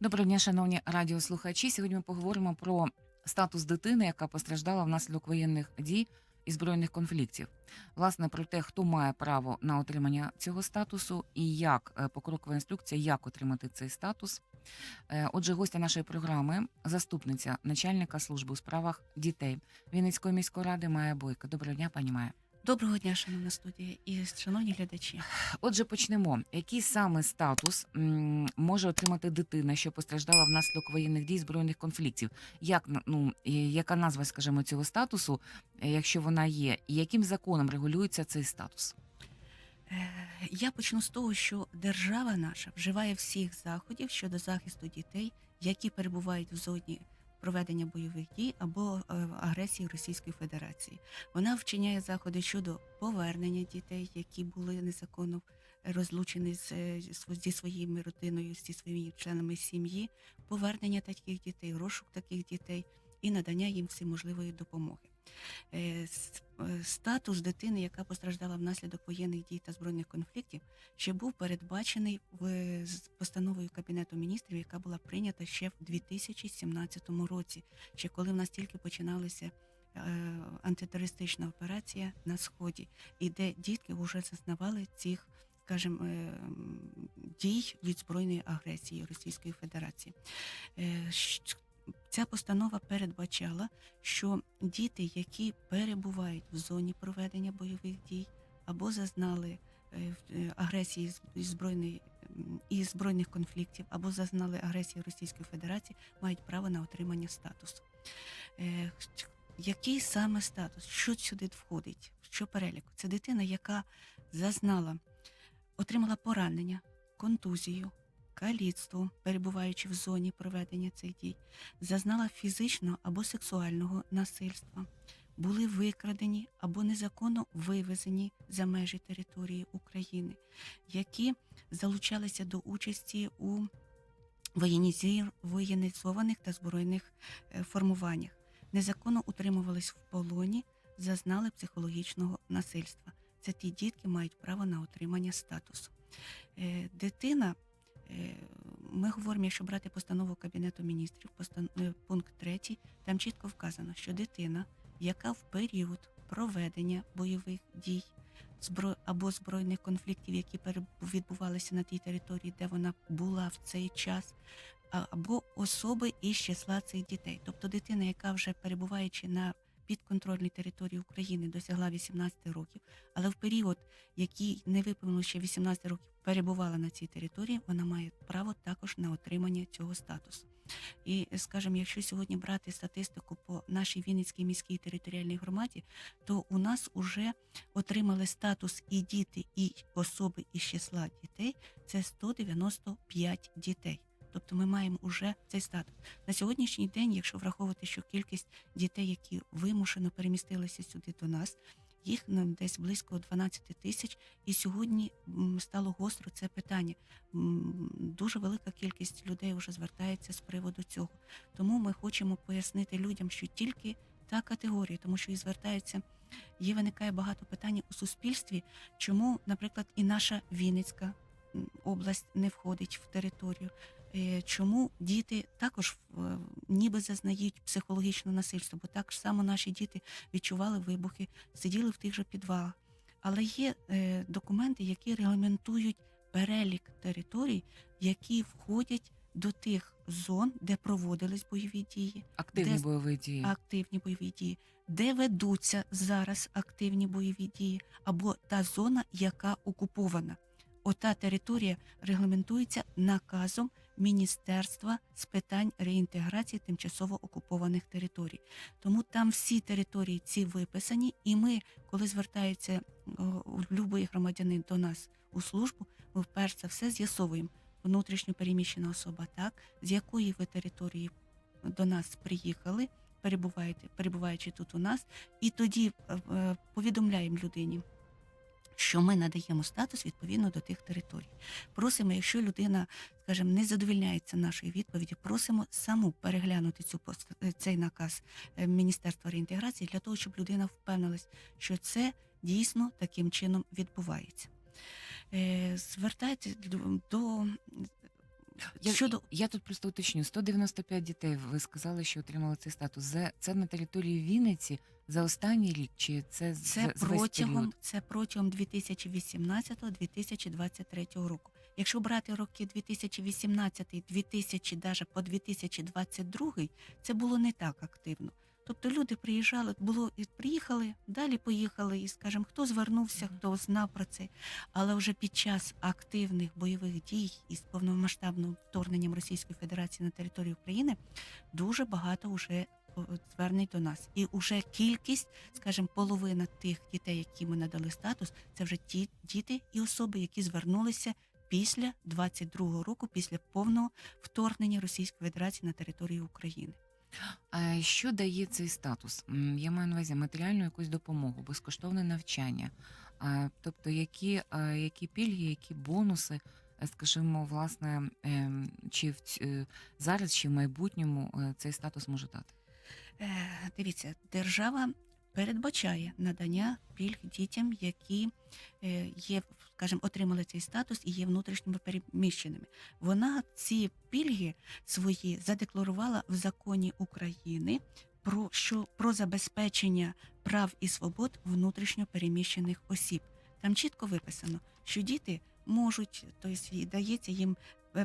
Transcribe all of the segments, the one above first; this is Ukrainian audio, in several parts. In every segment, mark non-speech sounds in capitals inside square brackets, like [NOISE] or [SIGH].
Доброго дня, шановні радіослухачі. Сьогодні ми поговоримо про статус дитини, яка постраждала внаслідок воєнних дій і збройних конфліктів. Власне, про те, хто має право на отримання цього статусу і як е, покрокова інструкція, як отримати цей статус. Е, Отже, гостя нашої програми, заступниця начальника служби у справах дітей Вінницької міської ради Майя Бойко. Доброго дня, пані Майя. Доброго дня, шановна студія і шановні глядачі. Отже, почнемо. Який саме статус м, може отримати дитина, що постраждала внаслідок воєнних дій збройних конфліктів? Як ну яка назва, скажімо, цього статусу, е, якщо вона є, і яким законом регулюється цей статус? Е, Я почну з того, що держава наша вживає всіх заходів щодо захисту дітей, які перебувають в зоні проведення бойових дій або е, агресії Російської Федерації. Вона вчиняє заходи щодо повернення дітей, які були незаконно розлучені з, е, зі своїми родиною, зі своїми членами сім'ї, повернення таких дітей, розшук таких дітей і надання їм всеможливої допомоги. Е, е, Статус дитини, яка постраждала внаслідок воєнних дій та збройних конфліктів, ще був передбачений в постановою Кабінету міністрів, яка була прийнята ще в 2017 році, ще коли в нас тільки починалася е, антитерористична операція на сході, і де дітки вже зазнавали цих, скажімо, дій від збройної агресії Російської Федерації. Ця постанова передбачала, що діти, які перебувають в зоні проведення бойових дій або зазнали е, е, агресії збройної і збройних конфліктів, або зазнали агресії Російської Федерації, мають право на отримання статусу. Е, Який саме статус? Що сюди входить? Що переліку? Це дитина, яка зазнала, отримала поранення, контузію, каліцтво, перебуваючи в зоні проведення цих дій, зазнала фізичного або сексуального насильства, були викрадені або незаконно вивезені за межі території України, які залучалися до участі у воєнізованих та збройних е, формуваннях, незаконно утримувались в полоні, зазнали психологічного насильства. Це ті дітки мають право на отримання статусу. Е, Дитина Ми говоримо, якщо брати постанову Кабінету міністрів, е, пункт 3, там чітко вказано, що дитина, яка в період проведення бойових дій або збройних конфліктів, які відбувалися на тій території, де вона була в цей час, або особи із числа цих дітей, тобто дитина, яка вже перебуваючи на підконтрольній території України, досягла 18 років, але в період, який не виповнило ще 18 років, перебувала на цій території, вона має право також на отримання цього статусу. І, скажімо, якщо сьогодні брати статистику по нашій Вінницькій міській територіальній громаді, то у нас вже отримали статус і діти, і особи із числа дітей це 195 дітей. Тобто ми маємо уже цей статус. На сьогоднішній день, якщо враховувати, що кількість дітей, які вимушено перемістилися сюди до нас, їх ну, десь близько 12 тисяч, і сьогодні стало гостро це питання. Дуже велика кількість людей вже звертається з приводу цього. Тому ми хочемо пояснити людям, що тільки та категорія, тому що і звертаються, є виникає багато питань у суспільстві, чому, наприклад, і наша Вінницька область не входить в територію. Е, Чому діти також е, ніби зазнають психологічного насильства, бо так само наші діти відчували вибухи, сиділи в тих же підвалах. Але є е, документи, які регламентують перелік територій, які входять до тих зон, де проводились бойові дії, Активні Де- бойові дії. активні бойові дії, де ведуться зараз активні бойові дії, або та зона, яка окупована. Ота територія регламентується наказом Міністерства з питань реінтеграції тимчасово окупованих територій. Тому там всі території ці виписані, і ми, коли звертається будь-який громадянин до нас у службу, ми перш за все з'ясовуємо внутрішньо переміщена особа, так з якої ви території до нас приїхали, перебуваєте, перебуваючи тут у нас, і тоді е, е, повідомляємо людині. Що ми надаємо статус відповідно до тих територій. Просимо, якщо людина, скажімо, не задовільняється нашої відповіді, просимо саму переглянути цю е, цей наказ е, Міністерства реінтеграції для того, щоб людина впевнилась, що це дійсно таким чином відбувається. Е, Звертайтеся до Я, Щодо я тут просто уточню: 195 дітей. Ви сказали, що отримали цей статус. Це, це на території Вінниці за останній рік, чи це, з- Це з весь протягом, період? це протягом 2018-2023 року. Якщо брати роки 2018, 2000, даже по 2022, це було не так активно. Тобто люди приїжджали, було і приїхали, далі поїхали, і скажімо, хто звернувся, хто знав про це. Але вже під час активних бойових дій із повномасштабним вторгненням Російської Федерації на територію України дуже багато вже звернень до нас. І вже кількість скажімо, половина тих дітей, які ми надали статус, це вже ті діти і особи, які звернулися після 22-го року, після повного вторгнення Російської Федерації на територію України. А що дає цей статус? Я маю на увазі матеріальну якусь допомогу, безкоштовне навчання. Тобто, які, які пільги, які бонуси, е, скажімо, власне, ем, чи в е, зараз, чи в майбутньому е, цей статус може дати? Дивіться, держава передбачає надання пільг дітям, які е, є, скажімо, отримали цей статус і є внутрішніми переміщеними. Вона ці пільги свої задекларувала в законі України про що про забезпечення прав і свобод внутрішньо переміщених осіб. Там чітко виписано, що діти можуть, тобто дається їм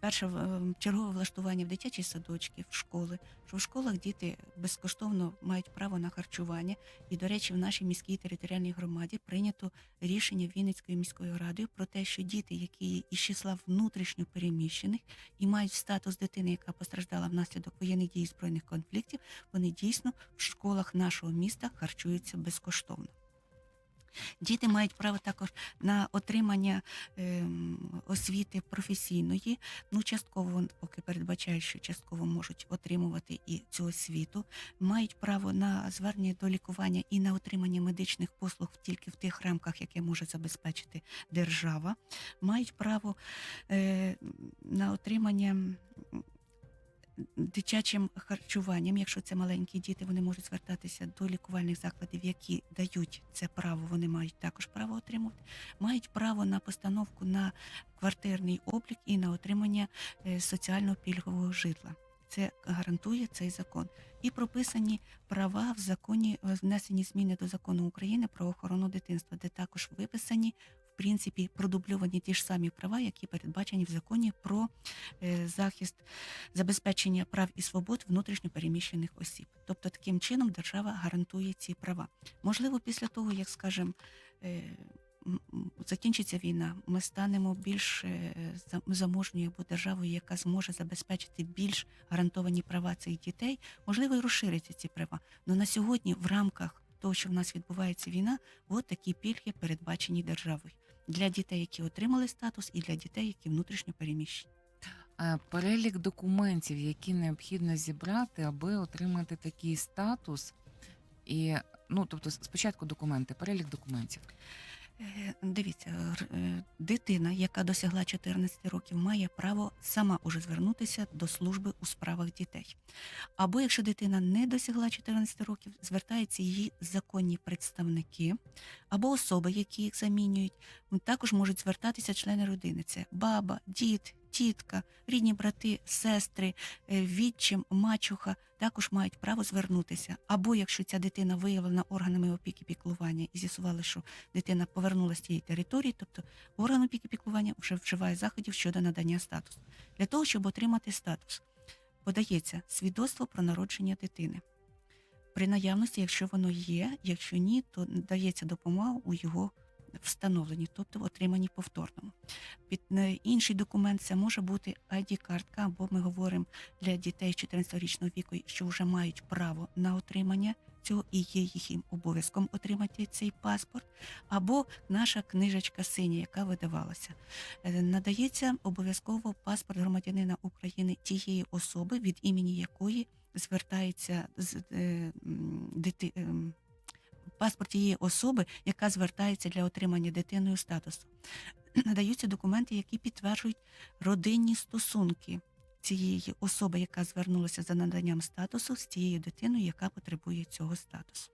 перше е, чергове влаштування в дитячі садочки, в школи, що в школах діти безкоштовно мають право на харчування. І, до речі, в нашій міській територіальній громаді прийнято рішення Вінницькою міською радою про те, що діти, які із числа внутрішньо переміщених і мають статус дитини, яка постраждала внаслідок воєнних дій і збройних конфліктів, вони дійсно в школах нашого міста харчуються безкоштовно. Діти мають право також на отримання ем, освіти професійної. Ну, частково поки передбачають, що частково можуть отримувати і цю освіту. Мають право на звернення до лікування і на отримання медичних послуг тільки в тих рамках, які може забезпечити держава. Мають право е, на отримання. Дитячим харчуванням, якщо це маленькі діти, вони можуть звертатися до лікувальних закладів, які дають це право, вони мають також право отримувати. Мають право на постановку на квартирний облік і на отримання е, соціального пільгового житла. Це гарантує цей закон. І прописані права в законі, внесені зміни до закону України про охорону дитинства, де також виписані принципі продубльовані ті ж самі права, які передбачені в законі про е, захист забезпечення прав і свобод внутрішньо переміщених осіб. Тобто таким чином держава гарантує ці права. Можливо, після того, як скажемо, е, закінчиться війна, ми станемо більш е, за- заможньою або державою, яка зможе забезпечити більш гарантовані права цих дітей, можливо, і розшириться ці права. Але на сьогодні, в рамках того, що в нас відбувається війна, от такі пільги передбачені державою для дітей, які отримали статус, і для дітей, які внутрішньо переміщені. Перелік документів, які необхідно зібрати, аби отримати такий статус, і ну тобто, спочатку документи, перелік документів. Е, Дивіться, е, дитина, яка досягла 14 років, має право сама уже звернутися до служби у справах дітей. Або якщо дитина не досягла 14 років, звертаються її законні представники або особи, які їх замінюють. Також можуть звертатися члени родини: це баба, дід, тітка, рідні брати, сестри, е, відчим, мачуха. Також мають право звернутися. Або якщо ця дитина виявлена органами опіки піклування і з'ясували, що дитина повернулася з тієї території, тобто орган опіки піклування вже вживає заходів щодо надання статусу. Для того, щоб отримати статус, подається свідоцтво про народження дитини. При наявності, якщо воно є, якщо ні, то дається допомога у його встановленні, тобто отриманні повторному. Під е, інший документ це може бути ID-картка, або ми говоримо для дітей 14-річного віку, що вже мають право на отримання цього і є їхнім обов'язком отримати цей паспорт, або наша книжечка синя, яка видавалася. Е, Надається обов'язково паспорт громадянина України тієї особи, від імені якої звертається з е, дити. Паспорт тієї особи, яка звертається для отримання дитиною статусу. [CLEARS THROAT] Надаються документи, які підтверджують родинні стосунки цієї особи, яка звернулася за наданням статусу з тією дитиною, яка потребує цього статусу.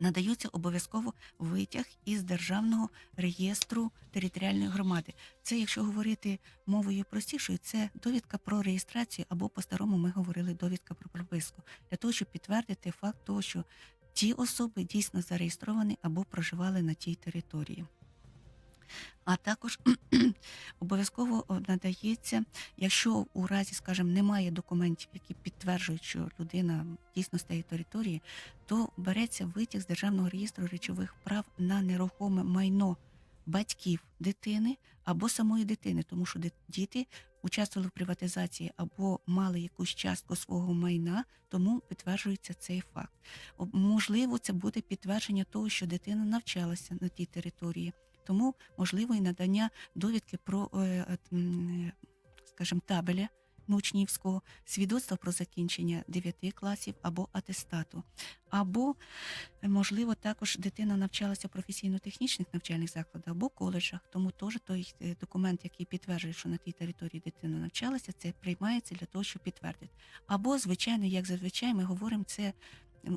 надаються обов'язково витяг із державного реєстру територіальної громади. Це, якщо говорити мовою простішою, це довідка про реєстрацію або по-старому ми говорили довідка про прописку, для того, щоб підтвердити факт того, що ті особи дійсно зареєстровані або проживали на тій території. А також [CLEARS THROAT] обов'язково надається, якщо у разі, скажімо, немає документів, які підтверджують, що людина дійсно з тієї території, то береться витяг з державного реєстру речових прав на нерухоме майно батьків дитини або самої дитини, тому що діти участвували в приватизації або мали якусь частку свого майна, тому підтверджується цей факт. Можливо, це буде підтвердження того, що дитина навчалася на тій території. Тому можливо і надання довідки про, е, скажімо, табеля учнівського, свідоцтва про закінчення 9 класів або атестату. Або, можливо, також дитина навчалася в професійно-технічних навчальних закладах або коледжах, тому теж той е, документ, який підтверджує, що на тій території дитина навчалася, це приймається для того, щоб підтвердити. Або, звичайно, як зазвичай, ми говоримо, це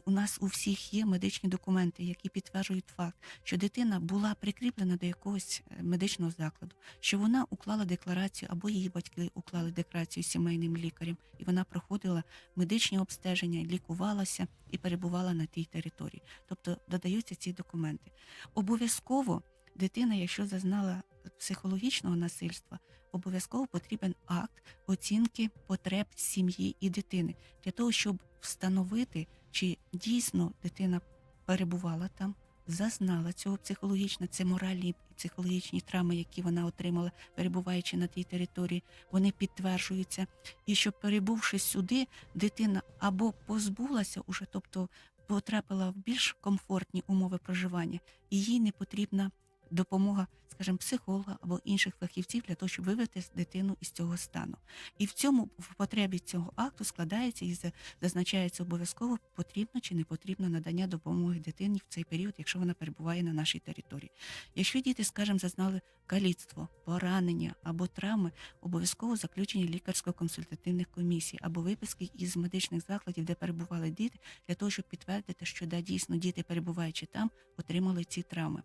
у нас у всіх є медичні документи, які підтверджують факт, що дитина була прикріплена до якогось е, медичного закладу, що вона уклала декларацію, або її батьки уклали декларацію сімейним лікарем, і вона проходила медичні обстеження, лікувалася і перебувала на тій території. Тобто додаються ці документи. Обов'язково дитина, якщо зазнала психологічного насильства, обов'язково потрібен акт оцінки потреб сім'ї і дитини для того, щоб встановити, чи дійсно дитина перебувала там, зазнала цього психологічно, це моральні і психологічні травми, які вона отримала, перебуваючи на тій території, вони підтверджуються. І щоб перебувши сюди, дитина або позбулася уже, тобто потрапила в більш комфортні умови проживання, і їй не потрібна допомога, скажімо, психолога або інших фахівців для того, щоб вивести дитину із цього стану. І в цьому в потребі цього акту складається і зазначається обов'язково потрібно чи не потрібно надання допомоги дитині в цей період, якщо вона перебуває на нашій території. Якщо діти, скажімо, зазнали каліцтво, поранення або травми, обов'язково заключення лікарсько-консультативних комісій або виписки із медичних закладів, де перебували діти, для того, щоб підтвердити, що да, дійсно діти, перебуваючи там, отримали ці травми.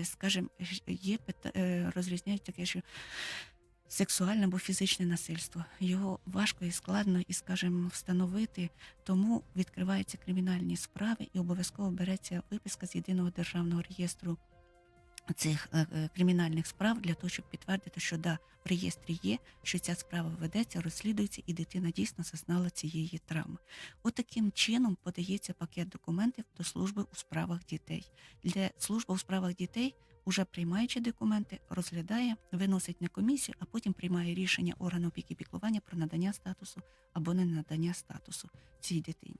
Е, Скажімо, є е, розрізняють таке, що сексуальне або фізичне насильство. Його важко і складно і, скажімо, встановити, тому відкриваються кримінальні справи і обов'язково береться виписка з єдиного державного реєстру цих е, е, кримінальних справ для того, щоб підтвердити, що да, в реєстрі є, що ця справа ведеться, розслідується, і дитина дійсно зазнала цієї травми. От чином подається пакет документів до служби у справах дітей. Для служби у справах дітей, уже приймаючи документи, розглядає, виносить на комісію, а потім приймає рішення органу опіки піклування про надання статусу або не надання статусу цій дитині.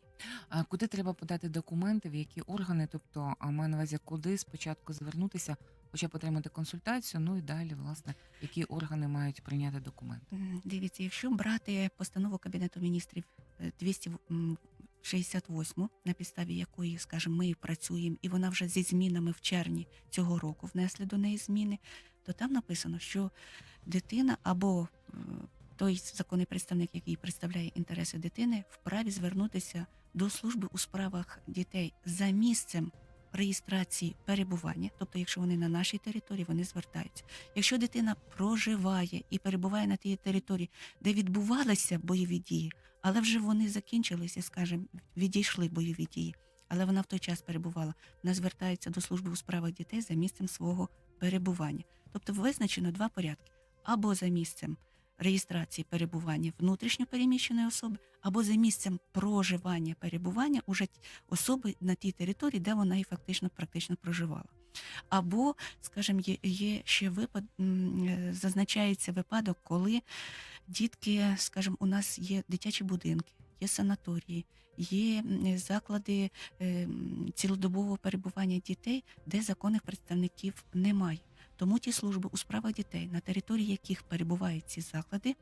А куди треба подати документи, в які органи, тобто а маю на увазі, куди спочатку звернутися? Хоча отримати консультацію, ну і далі, власне, які органи мають прийняти документи. Дивіться, якщо брати постанову Кабінету міністрів е, 200 68-му, на підставі якої, скажімо, ми працюємо, і вона вже зі змінами в червні цього року внесли до неї зміни, то там написано, що дитина або е, той законний представник, який представляє інтереси дитини, вправі звернутися до служби у справах дітей за місцем. Реєстрації перебування, тобто, якщо вони на нашій території, вони звертаються. Якщо дитина проживає і перебуває на тій території, де відбувалися бойові дії, але вже вони закінчилися, скажімо, відійшли бойові дії, але вона в той час перебувала, вона звертається до служби у справах дітей за місцем свого перебування. Тобто визначено два порядки: або за місцем реєстрації перебування внутрішньо переміщеної особи, або за місцем проживання перебування уже особи на тій території, де вона і фактично практично проживала. Або, скажімо, є, є ще випад, е, зазначається випадок, коли дітки, скажімо, у нас є дитячі будинки, є санаторії, є заклади е, цілодобового перебування дітей, де законних представників немає. Тому ті служби у справах дітей, на території яких перебувають ці заклади,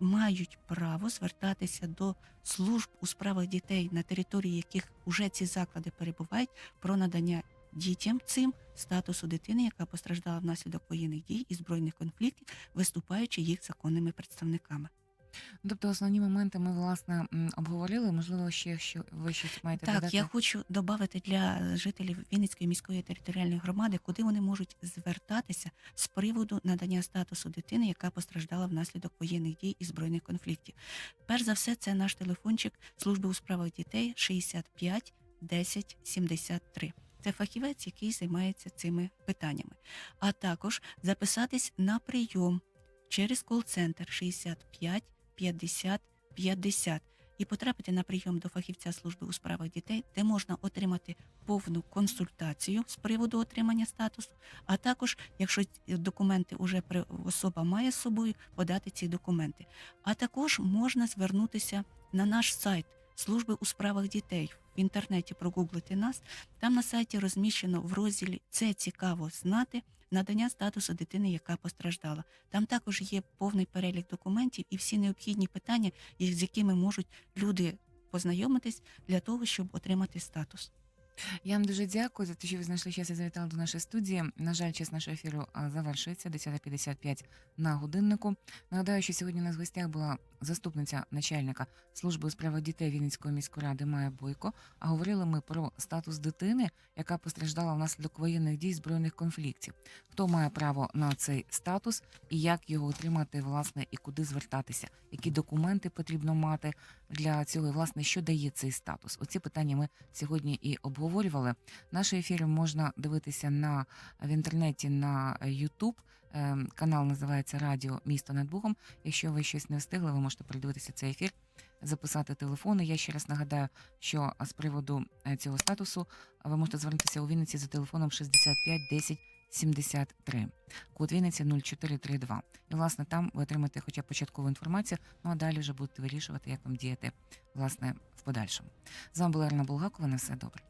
мають право звертатися до служб у справах дітей, на території яких уже ці заклади перебувають, про надання дітям цим статусу дитини, яка постраждала внаслідок воєнних дій і збройних конфліктів, виступаючи їх законними представниками. Тобто основні моменти ми власне обговорили. Можливо, ще що ви щось маєте Так, додати? я хочу додати для жителів Вінницької міської територіальної громади, куди вони можуть звертатися з приводу надання статусу дитини, яка постраждала внаслідок воєнних дій і збройних конфліктів. Перш за все, це наш телефончик служби у справах дітей 65 10 73. Це фахівець, який займається цими питаннями. А також записатись на прийом через кол-центр 65 50 50 і потрапити на прийом до фахівця служби у справах дітей, де можна отримати повну консультацію з приводу отримання статусу, а також, якщо документи вже особа має з собою, подати ці документи. А також можна звернутися на наш сайт служби у справах дітей. В інтернеті прогуглити нас. Там на сайті розміщено в розділі Це цікаво знати надання статусу дитини, яка постраждала. Там також є повний перелік документів і всі необхідні питання, з якими можуть люди познайомитись для того, щоб отримати статус. Я вам дуже дякую за те, що ви знайшли час і завітали до нашої студії. На жаль, час нашого ефіру завершується 10.55 на годиннику. Нагадаю, що сьогодні у нас в гостях була заступниця начальника служби у справах дітей Вінницької міської ради Майя Бойко. А говорили ми про статус дитини, яка постраждала внаслідок воєнних дій збройних конфліктів. Хто має право на цей статус і як його отримати, власне, і куди звертатися, які документи потрібно мати для цього, і власне, що дає цей статус. Оці питання ми сьогодні і обговорювали. Наші ефіри можна дивитися на в інтернеті на YouTube. Ем, Канал називається Радіо Місто над Богом. Якщо ви щось не встигли, ви можете передивитися цей ефір, записати телефони. Я ще раз нагадаю, що з приводу е, цього статусу ви можете звернутися у Вінниці за телефоном 65 10 73, код Вінниці 0432. І власне там ви отримаєте хоча б початкову інформацію. Ну а далі вже будете вирішувати, як вам діяти власне в подальшому. З вами була Ірина Булгакова. На все добре.